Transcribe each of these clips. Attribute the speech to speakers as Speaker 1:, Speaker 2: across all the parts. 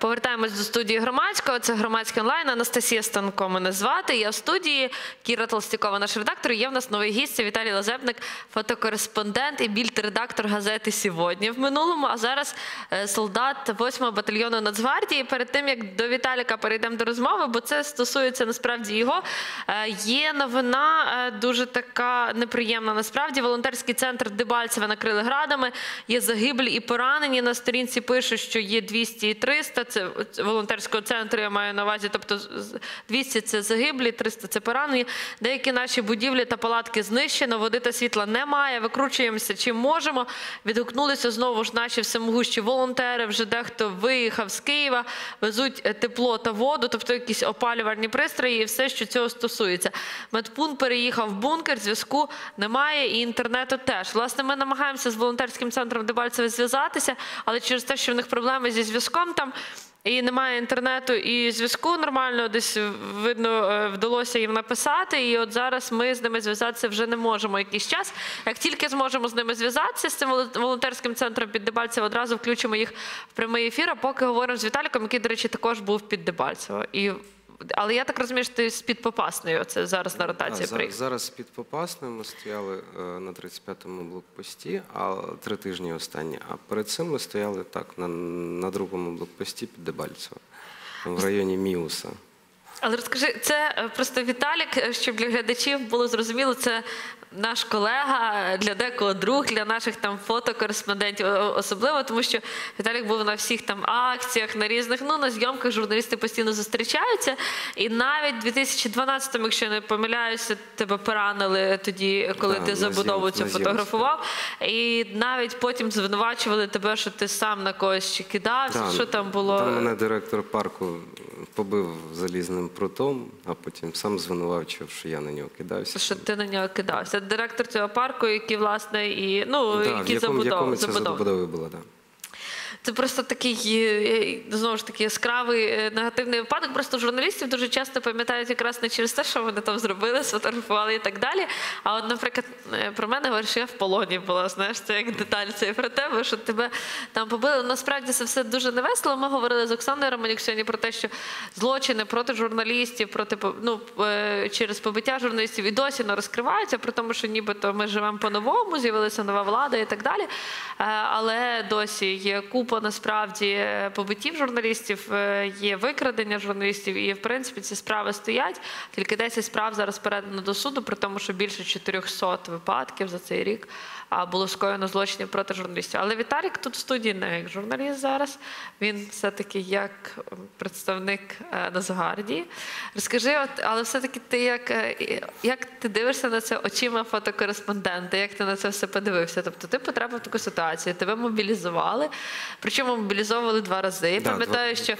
Speaker 1: Повертаємось до студії громадського. Це громадський онлайн. Анастасія Станко мене звати. Я в студії. Кіра Толстякова, наш редактор. Є в нас новий гість. Віталій Лазебник, фотокореспондент і більд-редактор газети Сьогодні в минулому. А зараз е, солдат 8-го батальйону Нацгвардії. Перед тим як до Віталіка перейдемо до розмови, бо це стосується насправді його. е, Є новина е, дуже така неприємна. Насправді волонтерський центр Дебальцеве накрили градами. Є загиблі і поранені. На сторінці пишуть, що є 200 і 300. Це волонтерського центру. Я маю на увазі. Тобто з- 200 – це загиблі, 300 – це поранені. Деякі наші будівлі та палатки знищено. Води та світла немає. Викручуємося чим можемо. Відгукнулися знову ж наші всемогущі волонтери. Вже дехто виїхав з Києва, везуть е, тепло та воду, тобто якісь опалювальні пристрої і все, що цього стосується. Медпункт переїхав в бункер, зв'язку немає і інтернету теж. Власне, ми намагаємося з волонтерським центром Дебальцеве зв'язатися, але через те, що в них проблеми зі зв'язком там. І немає інтернету і зв'язку нормально, десь видно е, вдалося їм написати. І от зараз ми з ними зв'язатися вже не можемо якийсь час. Як тільки зможемо з ними зв'язатися з цим волон- волонтерським центром під Дебальцево, одразу включимо їх в прямий ефір. А поки говоримо з Віталіком, який, до речі, також був під Дебальцево. І але я так розумію, що ти з під Попасної це зараз на ротації
Speaker 2: А,
Speaker 1: приїхав.
Speaker 2: Зараз під Попасною ми стояли е, на 35-му блокпості, а три тижні останні. А перед цим ми стояли так на, на другому блокпості під Дебальцево, в районі Міуса.
Speaker 1: Але розкажи, це е, просто Віталік, е, щоб для глядачів було зрозуміло, це наш колега, для декого друг, для наших там фотокореспондентів, особливо, тому що Віталік був на всіх там акціях, на різних, ну на зйомках журналісти постійно зустрічаються. І навіть 2012-му, якщо я не помиляюся, тебе поранили тоді, коли
Speaker 2: Да,
Speaker 1: ти забудову цю фотографував. І навіть потім звинувачували тебе, що ти сам на когось чи кидався.
Speaker 2: Да,
Speaker 1: що там було?
Speaker 2: Там мене директор парку побив залізним прутом, а потім сам звинувачив, що я на нього кидався.
Speaker 1: Що ти на нього кидався? Директор цього парку, який власне і ну
Speaker 2: Да, в
Speaker 1: які
Speaker 2: забудов... в якому ця забудова була, да.
Speaker 1: Це просто такий е, знову ж таки яскравий е, негативний випадок. Просто журналістів дуже часто пам'ятають якраз не через те, що вони там зробили, сфотографували і так далі. А от, наприклад, е, про мене говорять, що я в полоні була. Знаєш, це як деталь це і про тебе, що тебе там побили. Насправді це все дуже невесело. Ми говорили з Оксаною Романюк сьогодні про те, що злочини проти журналістів, проти ну, е, через побиття журналістів і досі не розкриваються, при тому, що нібито ми живемо по-новому, з'явилася нова влада і так далі. Е, Але досі є купа насправді побитів журналістів, е, є викрадення журналістів, і в принципі ці справи стоять. Тільки 10 справ зараз передано до суду, при тому, що більше 400 випадків за цей рік було скоєно злочинів проти журналістів. Але Віталік тут в студії не як журналіст зараз. Він все-таки як представник е, Нацгвардії. Розкажи, от, але все-таки ти як, е, як ти дивишся на це очима фотокореспондента? Як ти на це все подивився? Тобто ти потрапив в таку ситуацію, тебе мобілізували, причому мобілізовували два рази. Я
Speaker 2: Да,
Speaker 1: пам'ятаю, що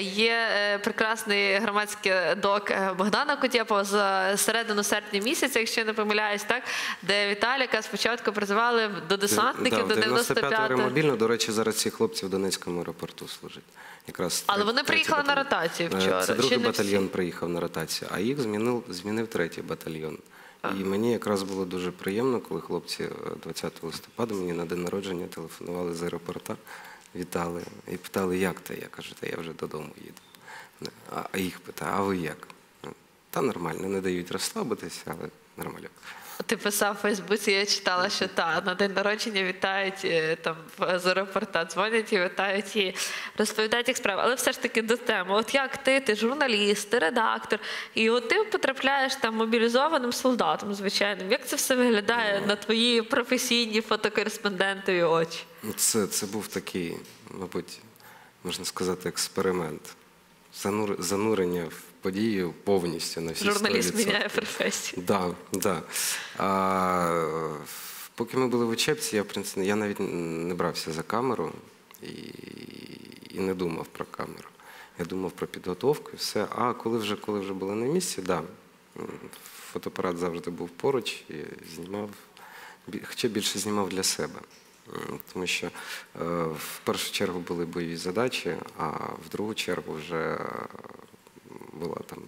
Speaker 1: є е, прекрасний громадський док Богдана Кутєпова за середину серпня місяця, якщо я не помиляюсь, так, де Віталіка спочатку призивали до десантників
Speaker 2: да,
Speaker 1: до
Speaker 2: 95-го
Speaker 1: 95-го.
Speaker 2: ремобільно, до речі, зараз ці хлопці в Донецькому аеропорту служать. Якраз
Speaker 1: Але вони приїхали на ротацію
Speaker 2: Е,
Speaker 1: вчора.
Speaker 2: Це другий батальйон приїхав на ротацію, а їх змінив, змінив третій батальйон. І мені якраз було дуже приємно, коли хлопці е, 20 листопада мені на день народження телефонували з аеропорта, вітали і питали, як ти? Я кажу, та я вже додому їду. А, а їх питаю, а ви як? Ну, Та нормально, не дають розслабитися, але нормально.
Speaker 1: Ти писав в Фейсбуці, я читала, що та на день народження вітають е, там з аеропорта, дзвонять і вітають і розповідають їх справи. Але все ж таки до теми. От як ти, ти журналіст, ти редактор, і от ти потрапляєш там мобілізованим солдатом, звичайним. Як це все виглядає на твої професійні фотокореспондентові очі?
Speaker 2: Ну, Це, це був такий, мабуть, можна сказати, експеримент. Занур, занурення в подію повністю на всі
Speaker 1: Журналіст
Speaker 2: 100%.
Speaker 1: міняє професію.
Speaker 2: Да, да. А, поки ми були в учебці, я, в принципі, я навіть не брався за камеру і, і не думав про камеру. Я думав про підготовку і все. А коли вже, коли вже були на місці, да, фотоапарат завжди був поруч і знімав, хоча більше знімав для себе. Тому що е, в першу чергу були бойові задачі, а в другу чергу вже була там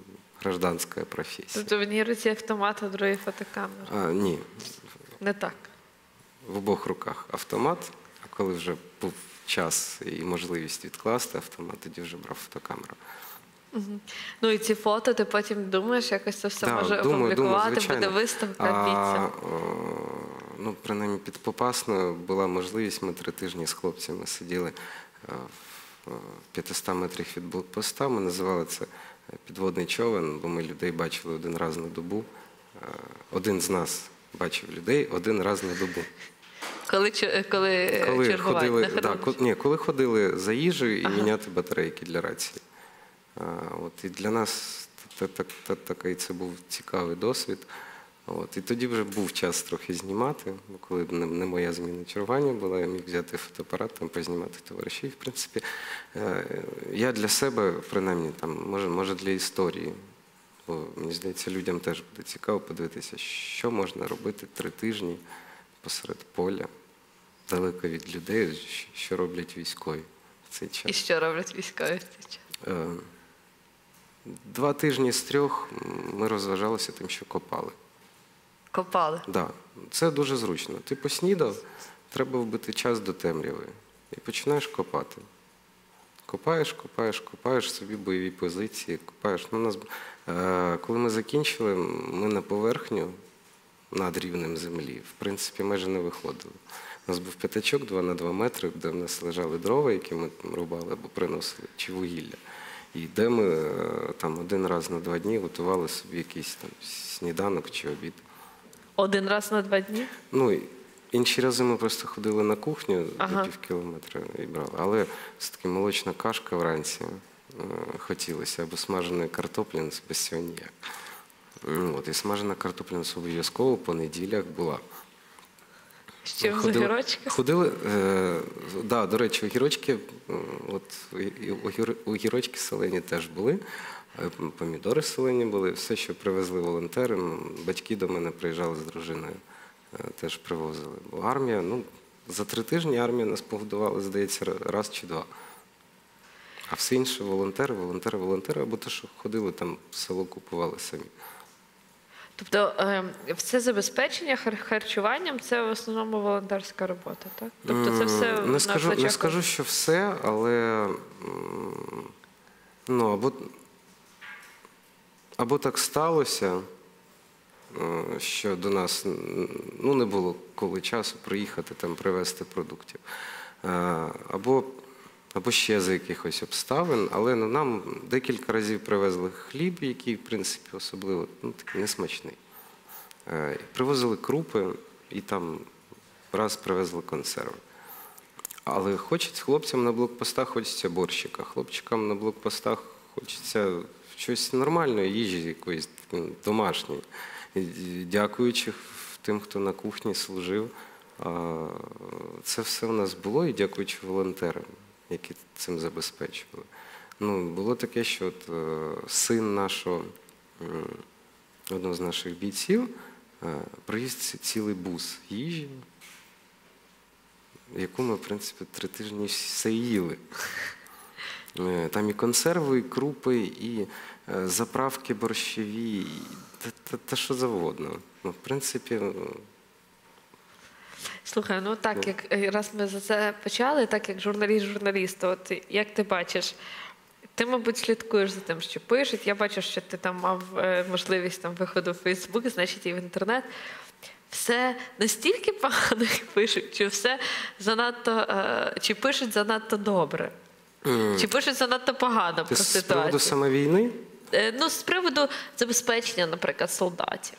Speaker 2: гражданська професія.
Speaker 1: Тобто в одній руці автомат, а в другій фотокамера.
Speaker 2: А, ні,
Speaker 1: Не так.
Speaker 2: в обох руках автомат, а коли вже був час і можливість відкласти автомат, тоді вже брав фотокамеру.
Speaker 1: Ну і ці фото, ти потім думаєш, якось це все
Speaker 2: Да,
Speaker 1: може
Speaker 2: думаю, думаю,
Speaker 1: опублікувати, буде виставка
Speaker 2: о, ну, принаймні під Попасною була можливість, ми три тижні з хлопцями сиділи е, в е, 500 метрах від блокпоста. Ми називали це е, підводний човен, бо ми людей бачили один раз на добу. Е, Один з нас бачив людей один раз на добу.
Speaker 1: Коли, коли,
Speaker 2: Коли ходили, да, ні, коли ходили за їжею і
Speaker 1: Ага.
Speaker 2: міняти батарейки для рації. А, от, і для нас та- та- та- такий це був цікавий досвід. От, і тоді вже був час трохи знімати, бо коли не, не моя зміна чергування була, я міг взяти фотоапарат, там, познімати товаришів. В принципі, е, я для себе, принаймні, там, може, може для історії. Бо мені здається, людям теж буде цікаво подивитися, що можна робити три тижні посеред поля, далеко від людей, що роблять військові в цей час.
Speaker 1: І що роблять військові в цей час?
Speaker 2: Е, Два тижні з трьох ми розважалися тим, що копали.
Speaker 1: Копали.
Speaker 2: Да, це дуже зручно. Ти поснідав, треба вбити час до темряви і починаєш копати. Копаєш, копаєш, копаєш собі бойові позиції, копаєш. Ну, нас, е, коли ми закінчили, ми на поверхню над рівнем землі, в принципі, майже не виходили. У нас був п'ятачок 2 на 2 метри, де в нас лежали дрова, які ми рубали або приносили, чи вугілля. І де ми е, там один раз на два дні готували собі якийсь там сніданок чи обід.
Speaker 1: Один раз на два дні.
Speaker 2: Ну, інші рази ми просто ходили на кухню
Speaker 1: Ага.
Speaker 2: до пів кілометра і брали. Але все-таки молочна кашка вранці е, хотілося, або смаженої картоплі без цього ніяк. Ну, От, і смажена картопля обов'язково по неділях була.
Speaker 1: З чим з огірочка?
Speaker 2: Ходили, е, да, до речі, огірочки, от огірочки солені теж були, помідори солені були, все, що привезли волонтери. Батьки до мене приїжджали з дружиною, е, теж привозили. Бо армія, ну, за три тижні армія нас погодувала, здається, раз чи два. А все інше волонтери, волонтери, волонтери, або те, що ходили там в село, купували самі.
Speaker 1: Тобто е, все забезпечення харчуванням це в основному волонтерська робота, так? Тобто це все
Speaker 2: не скажу, не
Speaker 1: плечах
Speaker 2: скажу, що все, але ну, або, або так сталося, е, що до нас ну, не було коли часу приїхати там привезти продуктів. Е, Або, або ще за якихось обставин, але ну, нам декілька разів привезли хліб, який, в принципі, особливо ну, такий несмачний. Е, Привозили крупи і там раз привезли консерви. Але хочеться хлопцям на блокпостах хочеться борщика, хлопчикам на блокпостах хочеться щось нормальної їжі, якоїсь домашньої. Дякуючи тим, хто на кухні служив, це все у нас було і дякуючи волонтерам, які цим забезпечували. Ну, було таке, що от, е, син нашого, одного з наших бійців, е, привіз ці- цілий бус їжі, яку ми, в принципі, три тижні все їли. Е, Там і консерви, і крупи, і е, заправки борщові, і та, та, та що завгодно. Ну, в принципі,
Speaker 1: Слухай, ну так як е, раз ми за це почали, так як журналіст журналісту, от як ти бачиш, ти, мабуть, слідкуєш за тим, що пишуть. Я бачу, що ти там мав можливість там виходу в Фейсбук, значить і в інтернет. Все настільки погано пишуть, чи все занадто чи пишуть занадто добре, чи пишуть занадто погано про
Speaker 2: з приводу саме війни?
Speaker 1: Е, Ну, з приводу забезпечення, наприклад, солдатів.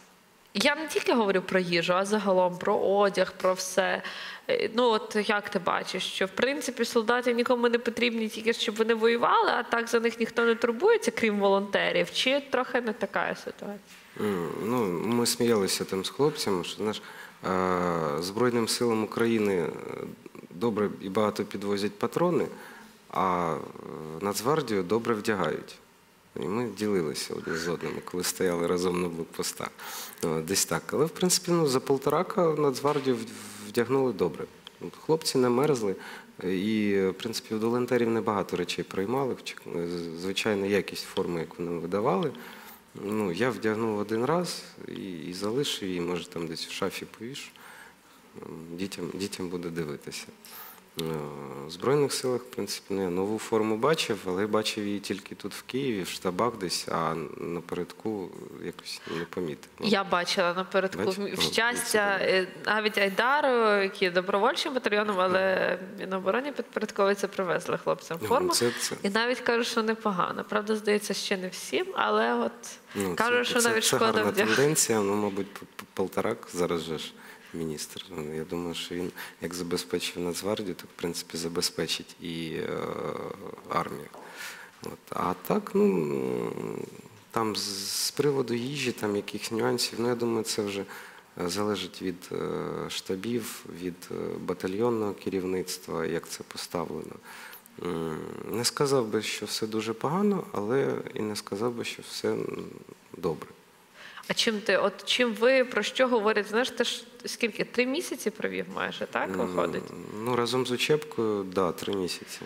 Speaker 1: Я не тільки говорю про їжу, а загалом про одяг, про все. Е, Ну, от як ти бачиш, що в принципі солдати нікому не потрібні тільки щоб вони воювали, а так за них ніхто не турбується, крім волонтерів. Чи трохи не така ситуація?
Speaker 2: Ну, ми сміялися там з хлопцями, що знаєш, е, Збройним силам України добре і багато підвозять патрони, а е, Нацгвардію добре вдягають. І ми ділилися одні з одними, коли стояли разом на блокпостах. Десь так. Але, в принципі, ну, за полторака Нацгвардію вдягнули добре. Хлопці не мерзли. І, в принципі, у волонтерів небагато речей приймали. Вчик- Звичайно, якість форми, яку нам видавали. Ну, я вдягнув один раз і, і залишив її, може там десь в шафі повішу. Дітям, дітям буде дивитися. Е, В Збройних силах, в принципі, ну, я нову форму бачив, але бачив її тільки тут в Києві, в штабах десь, а напередку якось не помітив. Ну,
Speaker 1: Я бачила напередку
Speaker 2: Бачиш?
Speaker 1: в
Speaker 2: Ну,
Speaker 1: щастя, е, навіть Айдару, є добровольчим батальйоном, але Мінобороні підпорядковується, привезли хлопцям
Speaker 2: Ну,
Speaker 1: форму.
Speaker 2: це- це-
Speaker 1: І навіть кажуть, що непогано. Правда, здається, ще не всім, але от
Speaker 2: Ну,
Speaker 1: кажуть,
Speaker 2: це,
Speaker 1: що
Speaker 2: це,
Speaker 1: навіть
Speaker 2: це
Speaker 1: шкода
Speaker 2: гарна тенденція. Ну, мабуть, Полторак зараз же ж міністр. Ну, Я думаю, що він як забезпечив Нацгвардію, так в принципі забезпечить і е, армію. От. А так, ну там з, приводу їжі, там якихось нюансів, ну я думаю, це вже е, залежить від е, штабів, від батальйонного керівництва, як це поставлено. Не сказав би, що все дуже погано, але і не сказав би, що все добре.
Speaker 1: А чим ти, от чим ви про що говорять? Знаєш, ти ж скільки? Три місяці провів майже, так виходить?
Speaker 2: Ну, разом з учебкою, да, три місяці.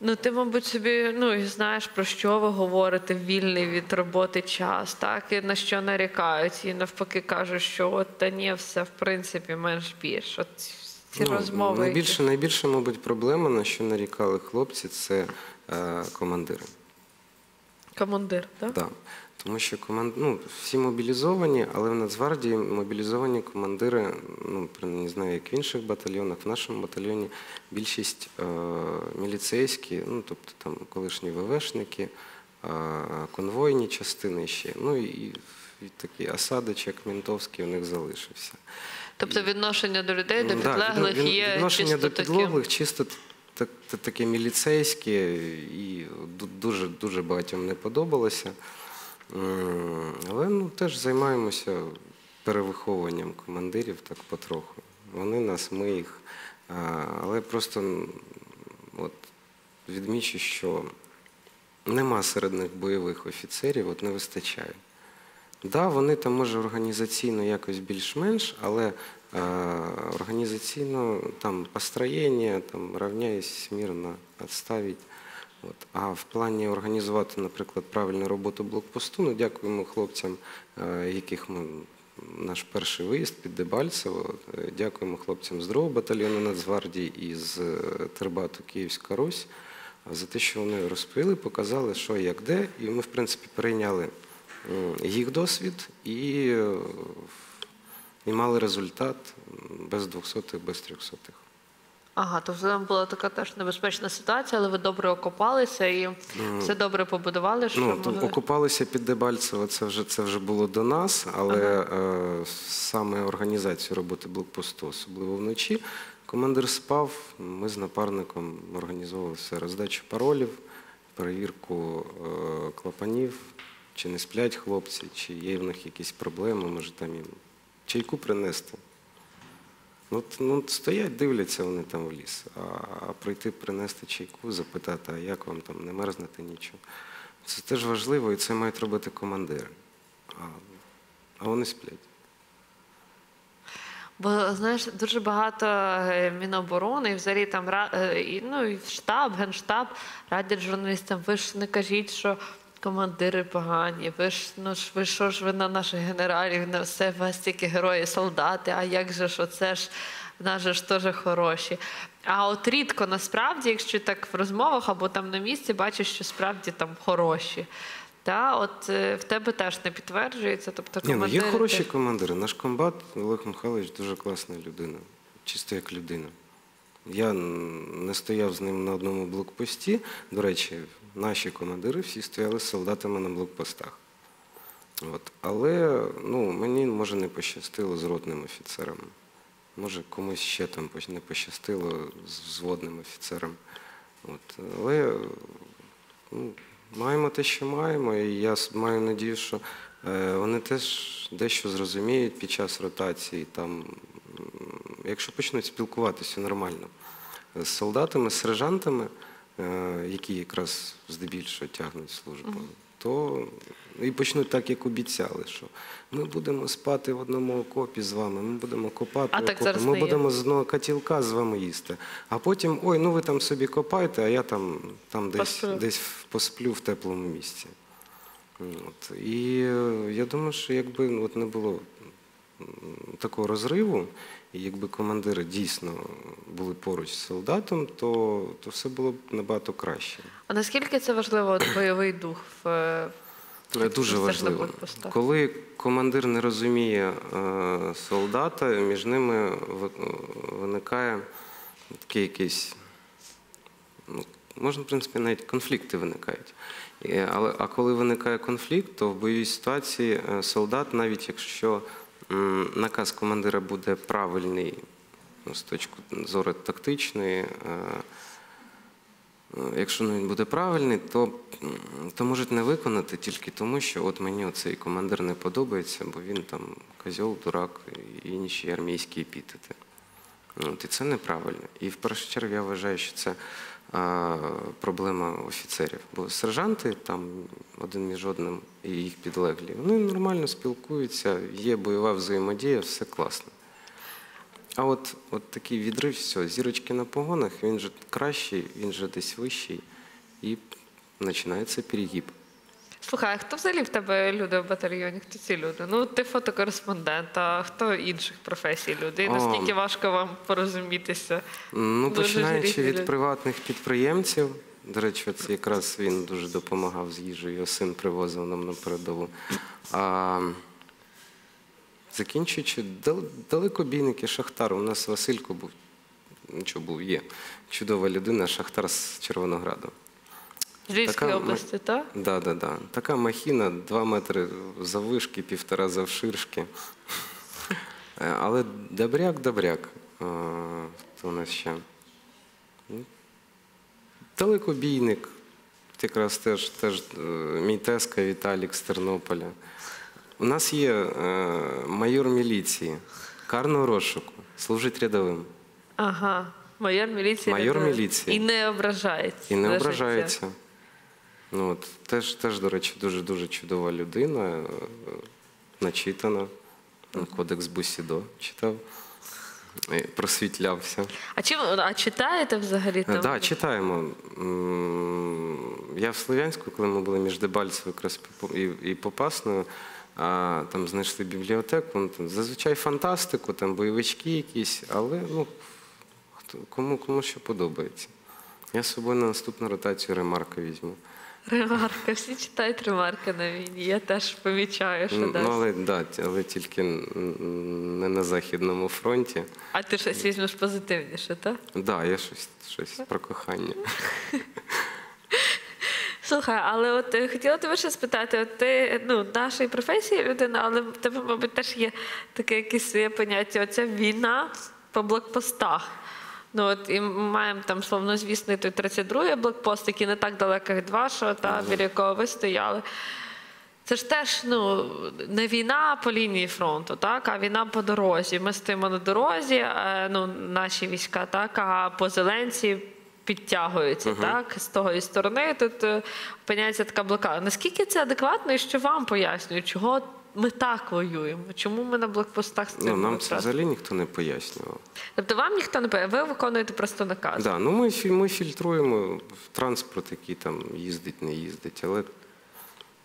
Speaker 1: Ну, ти, мабуть, собі ну і знаєш про що ви говорите вільний від роботи час, так і на що нарікають, і навпаки кажуть, що от та ні, все в принципі менш більш. От ці
Speaker 2: Ну,
Speaker 1: розмови.
Speaker 2: Найбільше, найбільше, мабуть, проблема, на що нарікали хлопці, це е, командири.
Speaker 1: Командир, так?
Speaker 2: Да. Тому що команд... ну, всі мобілізовані, але в Нацгвардії мобілізовані командири, ну, не знаю, як в інших батальйонах, в нашому батальйоні більшість е, міліцейські, ну, тобто там колишні ВВшники, е, конвойні частини ще, ну і, і такий осадочок ментовський у них залишився.
Speaker 1: Тобто відношення до людей, до
Speaker 2: да,
Speaker 1: підлеглих є
Speaker 2: відношення
Speaker 1: чисто
Speaker 2: до підлеглих чисто так, так, таке міліцейське і дуже, дуже багатьом не подобалося. Але ну, теж займаємося перевиховуванням командирів так потроху. Вони нас, ми їх. Але просто от, відмічу, що нема серед них бойових офіцерів, от не вистачає. Да, вони там може організаційно якось більш-менш, але е, організаційно там построєння, там равняюсь смірно, відставить. От. А в плані організувати, наприклад, правильну роботу блокпосту, ну дякуємо хлопцям, е, яких ми наш перший виїзд під Дебальцево. Е, Дякуємо хлопцям з другого батальйону Нацгвардії і з е, Тербату Київська Русь за те, що вони розповіли, показали, що як де, і ми, в принципі, перейняли їх досвід і, і мали результат без 200-х, без 300-х.
Speaker 1: Ага, тобто там була така теж небезпечна ситуація, але ви добре окопалися і все добре побудували, що
Speaker 2: Ну, то
Speaker 1: могли.
Speaker 2: окупалися під Дебальцево, це вже, це вже було до нас, але е, саме організацію роботи блокпосту, особливо вночі, командир спав, ми з напарником організовували все, роздачу паролів, перевірку е, клапанів, чи не сплять хлопці, чи є в них якісь проблеми, може там їм чайку принести. Ну, от, ну, стоять, дивляться вони там в ліс, а, а прийти принести чайку, запитати, а як вам там не мерзнете нічого. Це теж важливо, і це мають робити командири. А, а вони сплять.
Speaker 1: Бо знаєш, дуже багато е, Міноборони, і взагалі там е, ну, і штаб, генштаб радять журналістам, ви ж не кажіть, що командири погані, ви ж ну ж ви що ж ви на наших генералів, на все у вас тільки герої, солдати, а як же ж оце ж нас же ж теж хороші. А от рідко насправді, якщо так в розмовах або там на місці, бачиш, що справді там хороші. Та, от е, в тебе теж не підтверджується. Тобто
Speaker 2: Ні, ну, є хороші командири. Наш комбат Олег Михайлович дуже класна людина, чисто як людина. Я не стояв з ним на одному блокпості. До речі, наші командири всі стояли з солдатами на блокпостах. От. Але ну, мені може не пощастило з ротним офіцером. Може комусь ще там не пощастило з взводним офіцером. От. Але ну, маємо те, що маємо, і я маю надію, що е, вони теж дещо зрозуміють під час ротації. Там, якщо почнуть спілкуватися нормально з солдатами, з сержантами, е, які якраз здебільшого тягнуть службу, то і почнуть так, як обіцяли, що ми будемо спати в одному окопі з вами, ми будемо копати
Speaker 1: А
Speaker 2: окопи, ми
Speaker 1: не є.
Speaker 2: будемо з одного котілка з вами їсти. А потім, ой, ну ви там собі копайте, а я там, там десь,
Speaker 1: Посплю.
Speaker 2: десь посплю в теплому місці. От. І е, я думаю, що якби от не було такого розриву, І якби командири дійсно були поруч з солдатом, то, то все було б набагато краще.
Speaker 1: А наскільки це важливо от, бойовий дух в е,
Speaker 2: Дуже
Speaker 1: Це
Speaker 2: важливо. Коли командир не розуміє е, солдата, між ними ви- виникає такий якийсь, ну, можна, в принципі, навіть конфлікти виникають. Але, а коли виникає конфлікт, то в бойовій ситуації е, солдат, навіть якщо наказ командира буде правильний ну, з точки зору тактичної, е, Е, Якщо він буде правильний, то, то можуть не виконати тільки тому, що от мені оцей командир не подобається, бо він там козьол, дурак і інші армійські епітети. От, і це неправильно. І в першу чергу я вважаю, що це проблема офіцерів. Бо сержанти там один між одним і їх підлеглі, вони нормально спілкуються, є бойова взаємодія, все класно. А от, от такий відрив, все, зірочки на погонах, він же кращий, він же десь вищий, і починається перегиб.
Speaker 1: Слухай, а хто взагалі в тебе люди в батальйоні? Хто ці люди? Ну, ти фотокореспондент, а хто інших професій люди? І наскільки важко вам порозумітися?
Speaker 2: Ну,
Speaker 1: Дуже
Speaker 2: починаючи від
Speaker 1: люди.
Speaker 2: приватних підприємців, до речі, це якраз він дуже допомагав з їжею, його син привозив нам на передову. А, закінчуючи дал- далекобійники, Шахтар. У нас Василько був, нічого був, є. Чудова людина, Шахтар з Червонограду.
Speaker 1: З Львівської
Speaker 2: Така
Speaker 1: області, так?
Speaker 2: Да, да, да. Така махіна, 2 метри заввишки, півтора завширшки. Е, Але добряк, добряк. Е, Хто у нас ще? Ну, Далекобійник. Якраз теж, теж е, мій тезка Віталік з Тернополя. У нас є е, майор міліції, карного розшуку, служить рядовим.
Speaker 1: Ага. Майор міліції.
Speaker 2: Майор
Speaker 1: не-
Speaker 2: міліції.
Speaker 1: І не ображається.
Speaker 2: І не
Speaker 1: за життя.
Speaker 2: ображається. Ну, от, теж, теж, до речі, дуже дуже чудова людина, е, начитана. Ну, Кодекс Бусідо читав, просвітлявся.
Speaker 1: А чим а читаєте взагалі там?
Speaker 2: Так, да, читаємо. Я в Слов'янську, коли ми були між Дебальцевою якраз і- і- і Попасною, а, там знайшли бібліотеку. ну, там, зазвичай фантастику, там бойовички якісь, але ну, хто, кому, кому що подобається. Я з собою на наступну ротацію ремарка візьму.
Speaker 1: Ремарка. Всі читають ремарки на війні. Я теж помічаю, що
Speaker 2: Ну,
Speaker 1: десь.
Speaker 2: але, да, але тільки не на Західному фронті.
Speaker 1: А ти щось візьмеш позитивніше, так?
Speaker 2: Так, да, я щось, щось про кохання.
Speaker 1: Слухай, але от е, хотіла тебе ще спитати: от ти ну, нашої професії людина, але в тебе, мабуть, теж є таке якесь своє поняття. Оця війна по блокпостах. Ну от і ми маємо там словнозвісний той 32-й блокпост, який не так далеко від вашого, та біля якого ви стояли. Це ж теж ну, не війна по лінії фронту, так, а війна по дорозі. Ми стоїмо на дорозі, е, ну, наші війська, так, а по зеленці підтягуються, так, з того сторони тут е, опиняється така блокада. Наскільки це адекватно і що вам пояснюють, чого ми так воюємо? Чому ми на блокпостах
Speaker 2: Ну, нам це взагалі ніхто не пояснював.
Speaker 1: Тобто вам ніхто не пояснює, ви виконуєте просто наказ.
Speaker 2: Да, ну ми, ми фільтруємо транспорт, який там їздить, не їздить. Але,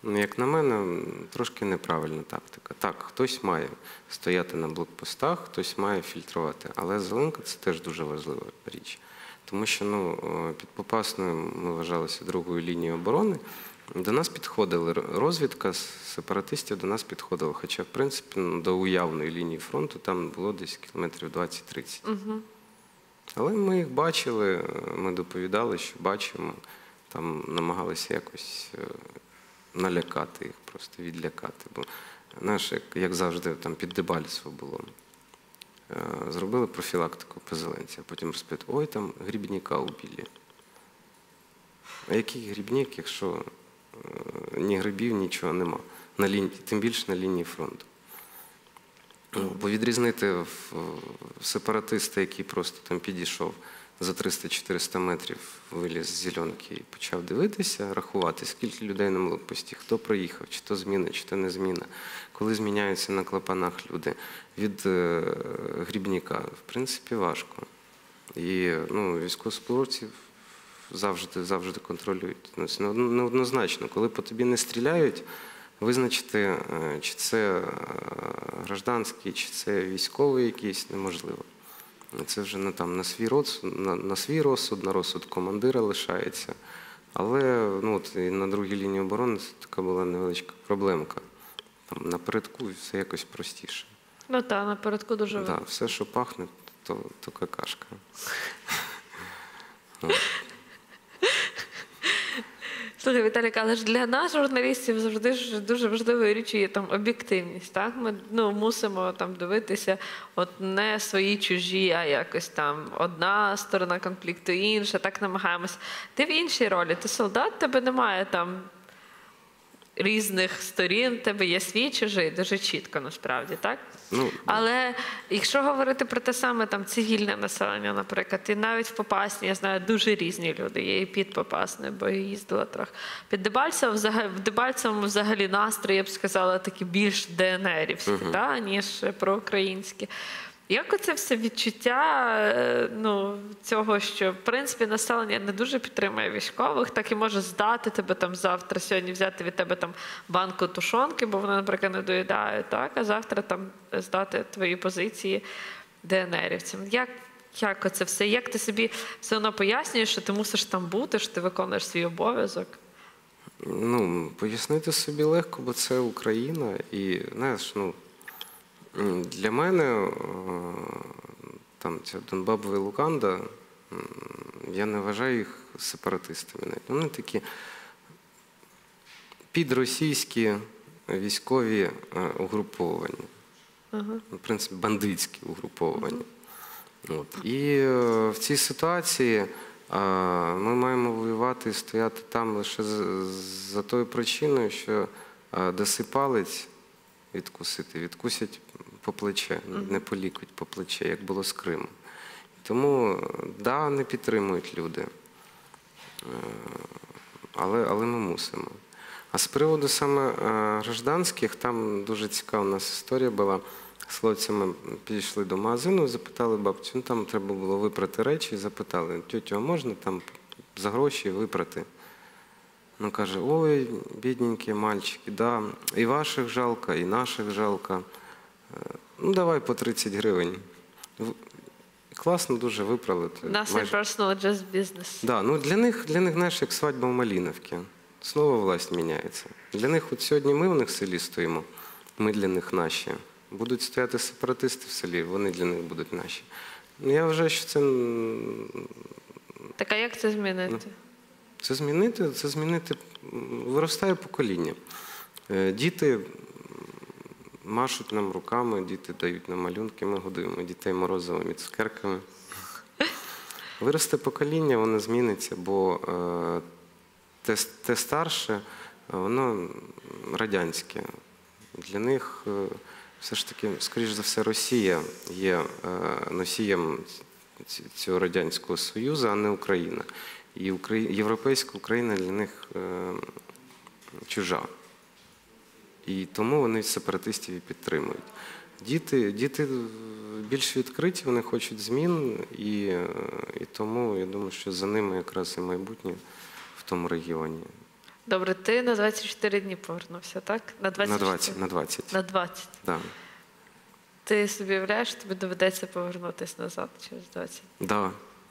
Speaker 2: ну, як на мене, трошки неправильна тактика. Так, хтось має стояти на блокпостах, хтось має фільтрувати. Але зеленка це теж дуже важлива річ. Тому що ну, під Попасною ми вважалися другою лінією оборони. До нас підходили розвідка сепаратистів до нас підходила. Хоча, в принципі, ну, до уявної лінії фронту там було десь кілометрів 20-30. Але ми їх бачили, ми доповідали, що бачимо, там намагалися якось е, налякати їх, просто відлякати. Бо, знаєш, як, як завжди, там під Дебальцево було. Е, Зробили профілактику по зеленці, а потім розпитують, ой, там грибника убили. А який грибник, якщо ні грибів, нічого нема. На лінії, тим більше на лінії фронту. Ну, Бо відрізнити сепаратиста, який просто там підійшов за 300-400 метрів, виліз з зеленки і почав дивитися, рахувати, скільки людей на блокпості, хто проїхав, чи то зміна, чи то не зміна, коли зміняються на клапанах люди від е, грібніка, в принципі, важко. І ну, військовослужбовців завжди, завжди контролюють. Ну, неоднозначно. Коли по тобі не стріляють, визначити, е, чи це е, гражданський, чи це військовий якийсь, неможливо. Це вже не там на свій розсуд, на, на свій розсуд, на розсуд командира лишається. Але ну, от, і на другій лінії оборони це така була невеличка проблемка. Там напередку все якось простіше.
Speaker 1: Ну так, напередку дуже
Speaker 2: Да, все, що пахне, то, то какашка.
Speaker 1: Слухай, Віталік, але ж для нас, журналістів, завжди ж дуже важливою річчю є там об'єктивність. Так? Ми ну, мусимо там дивитися от не свої чужі, а якось там одна сторона конфлікту, інша, так намагаємось. Ти в іншій ролі, ти солдат, тебе немає там різних сторін, тебе є свій чужий, дуже чітко насправді, так?
Speaker 2: Ну,
Speaker 1: Але якщо говорити про те саме там цивільне населення, наприклад, і навіть в Попасні, я знаю, дуже різні люди. Є і під Попасною, бо я їздила трохи. Під Дебальцевом взагалі в Дебальцевому взагалі настрої, я б сказала, такі більш ДНРівські, та, ніж проукраїнські. Як оце все відчуття е, ну, цього, що в принципі населення не дуже підтримує військових, так і може здати тебе там завтра, сьогодні взяти від тебе там банку тушонки, бо вони, наприклад, не доїдають, так, а завтра там здати твої позиції ДНРівцям. Як, як оце все? Як ти собі все одно пояснюєш, що ти мусиш там бути, що ти виконуєш свій обов'язок?
Speaker 2: Ну, пояснити собі легко, бо це Україна. І знаєш, ну, для мене е, там ця Донбабова і Луканда, я не вважаю їх сепаратистами. навіть. Вони такі підросійські військові е, угруповання.
Speaker 1: Ага.
Speaker 2: в принципі, бандитські угруповання. От. І е, в цій ситуації ми маємо воювати і стояти там лише за тою причиною, що е, даси палець відкусити, відкусять по плече, не по лікоть, по плече, як було з Кримом. Тому, да, не підтримують люди, Е, але, але ми мусимо. А з приводу саме е, гражданських, там дуже цікава у нас історія була. З хлопцями підійшли до магазину, запитали бабцю, ну там треба було випрати речі, запитали, тьотю, а можна там за гроші випрати? Ну каже, ой, бідненькі мальчики, да, і ваших жалко, і наших жалко. Е, Ну, давай по 30 гривень. Класно дуже
Speaker 1: нас не
Speaker 2: Майже-
Speaker 1: personal just business.
Speaker 2: Да, ну для них, для них, знаєш, як свадьба в Маліновці. Знову власть міняється. Для них, от сьогодні ми в них в селі стоїмо, ми для них наші. Будуть стояти сепаратисти в селі, вони для них будуть наші. Ну, Я вважаю, що це,
Speaker 1: Так а як це змінити?
Speaker 2: це змінити, це змінити, виростає покоління. Е, Діти машуть нам руками, діти дають нам малюнки, ми годуємо дітей морозовими цукерками. Виросте покоління, воно зміниться, бо е, те, те старше, воно радянське. Для них е, все ж таки, скоріш за все, Росія є е, носієм цього Радянського Союзу, а не Україна. І європейська Україна для них чужа. І тому вони сепаратистів і підтримують. Діти, діти більш відкриті, вони хочуть змін, і, е, і тому я думаю, що за ними якраз і майбутнє в тому регіоні.
Speaker 1: Добре, ти на 24 дні повернувся, так? На 24?
Speaker 2: На 20. На 20.
Speaker 1: На 20.
Speaker 2: Да.
Speaker 1: Ти собі уявляєш, що тобі доведеться повернутися назад через 20.
Speaker 2: Да.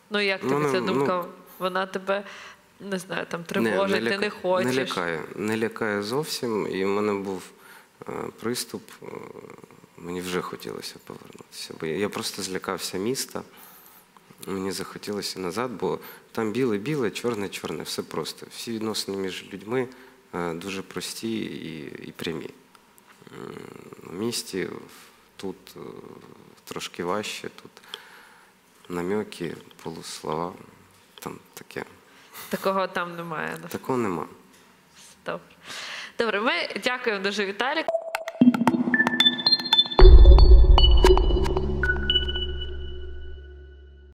Speaker 1: Ну як тобі
Speaker 2: Ну,
Speaker 1: ця
Speaker 2: ну,
Speaker 1: думка? Вона тебе не знаю, там тривожить, ти
Speaker 2: ляка-
Speaker 1: не хочеш.
Speaker 2: Не лякає, не лякає зовсім. І в мене був е, приступ, е, мені вже хотілося повернутися. Бо я, я просто злякався міста. Мені захотілося назад, бо там біле-біле, чорне-чорне, все просто. Всі відносини між людьми е, дуже прості і, і прямі. В місті тут трошки важче, тут намеки, полуслова, там таке.
Speaker 1: Такого там немає.
Speaker 2: Такого нема.
Speaker 1: Добре. Добре, ми дякуємо дуже, Віталік.